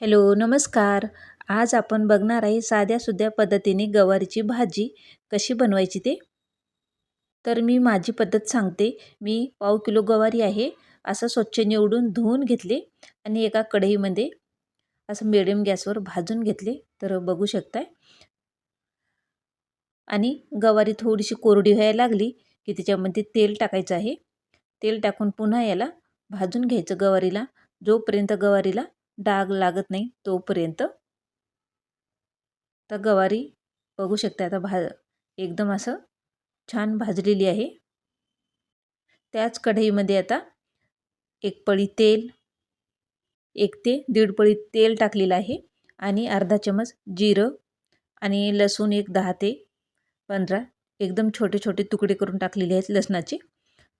Hello नमस्कार. आज आपण बघणार आहे साध्यासुध्या पद्धतीने गवारीची भाजी कशी बनवायची ते. तर मी माझी पद्धत सांगते. मी पाव किलो गवारी आहे असं स्वच्छ निवडून धुवून घेतले आणि एका कढईमध्ये असं मिडियम गॅसवर भाजून घेतले. तर बघू शकताय. आणि गवारी थोडीशी कोरडी व्हायला लागली की त्याच्यामध्ये तेल टाकायचं आहे. तेल टाकून पुन्हा याला भाजून घ्यायचं गवारीला. जोपर्यंत गवारीला डाग लागत नाही तोपर्यंत. तर गवारी बघू शकता आता भा एकदम असं छान भाजलेली आहे. त्याच कढईमध्ये आता एक पळी तेल एक ते दीड पळी तेल टाकलेलं आहे आणि अर्धा चमच जिरं आणि लसूण एक दहा ते पंधरा एकदम छोटे छोटे तुकडे करून टाकलेले आहेत लसणाचे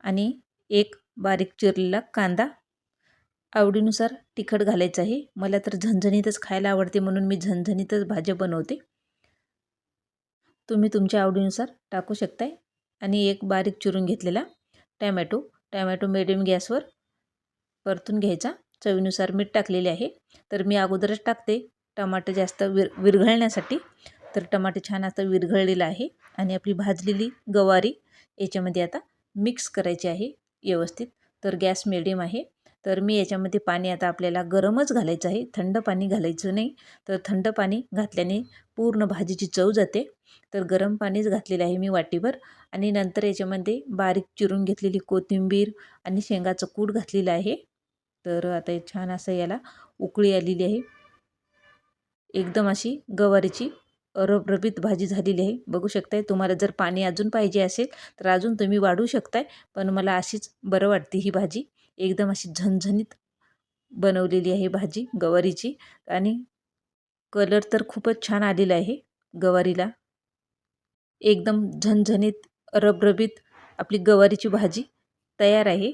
आणि एक बारीक चिरलेला कांदा आवडीनुसार तिखट घालायचं आहे मला तर झणझणीतच खायला आवडते म्हणून मी झणझणीतच भाज्या बनवते. तुम्ही तुमच्या आवडीनुसार टाकू शकताय. आणि एक बारीक चिरून घेतलेला टॅमॅटो. टॅमॅटो मिडियम गॅसवर परतून घ्यायचा. चवीनुसार मीठ टाकलेले आहे. तर मी अगोदरच टाकते. टमाटर जास्त विर विरघळण्यासाठी. तर टमाटे छान आता विरघळलेलं आहे. आणि आपली भाजलेली गवारी याच्यामध्ये आता मिक्स करायची आहे. व्यवस्थित. तर गॅस मिडियम आहे. तर मी याच्यामध्ये पाणी आता आपल्याला गरमच घालायचं आहे. थंड पाणी घालायचं नाही. तर थंड पाणी घातल्याने पूर्ण भाजीची चव जाते. तर गरम पाणीच घातलेलं आहे मी वाटीभर. आणि नंतर याच्यामध्ये बारीक चिरून घेतलेली कोथिंबीर आणि शेंगाचं कूट घातलेलं आहे. तर आता छान असं याला उकळी आलेली आहे. एकदम अशी गवारीची रबरबीत भाजी झालेली आहे. बघू शकताय तुम्हाला जर पाणी अजून पाहिजे असेल तर अजून तुम्ही वाढू शकताय. पण मला अशीच बरं वाटते ही भाजी. एकदम अशी झणझणीत बनवलेली आहे भाजी गवारीची. आणि कलर तर खूपच छान आलेला आहे गवारीला. एकदम झणझणीत रबरबीत आपली गवारीची भाजी तयार आहे.